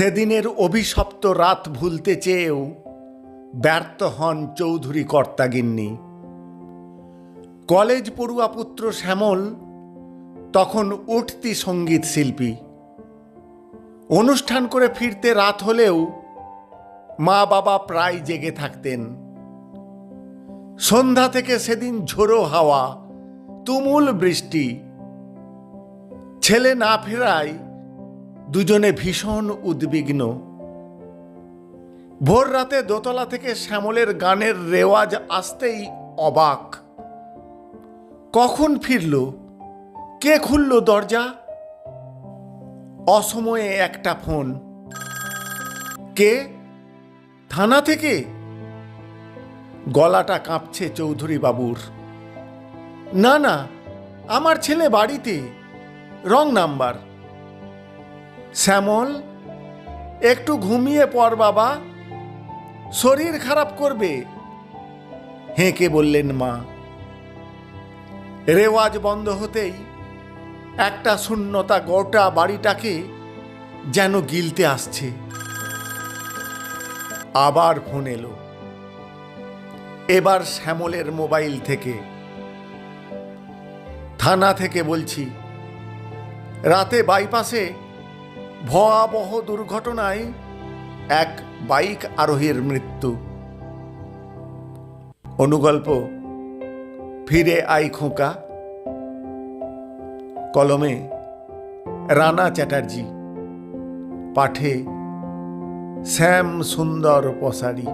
সেদিনের অভিশপ্ত রাত ভুলতে চেয়েও ব্যর্থ হন চৌধুরী কর্তাগিন্নি। কলেজ পড়ুয়া পুত্র শ্যামল তখন উঠতি সংগীত শিল্পী। অনুষ্ঠান করে ফিরতে রাত হলেও মা বাবা প্রায় জেগে থাকতেন। সন্ধ্যা থেকে সেদিন ঝোড়ো হাওয়া, তুমুল বৃষ্টি। ছেলে না ফেরায় দুজনে ভীষণ উদ্বিগ্ন। ভোর রাতে দোতলা থেকে শ্যামলের গানের রেওয়াজ আসতেই অবাক। কখন ফিরল? কে খুলল দরজা? অসময়ে একটা ফোন। কে? থানা থেকে? গলাটা কাঁপছে চৌধুরী বাবুর না না, আমার ছেলে বাড়িতে। Wrong number. শ্যামল, একটু ঘুমিয়ে পর বাবা। শরীর খারাপ করবে। হেঁকে বললেন মা। রেওয়াজ বন্ধ হতেই একটা শূন্যতা গোটা বাড়িটাকে যেন গিলতে আসছে। আবার ফোন এলো। এবার শ্যামলের মোবাইল থেকে। থানা থেকে বলছি, রাতে বাইপাসে ভয়াবহ দুর্ঘটনায় এক বাইক আরোহীর মৃত্যু। অনুগল্প, ফিরে আই খোঁকা। কলমে, রানা চ্যাটার্জি। পাঠে, শ্যাম সুন্দর পসারি।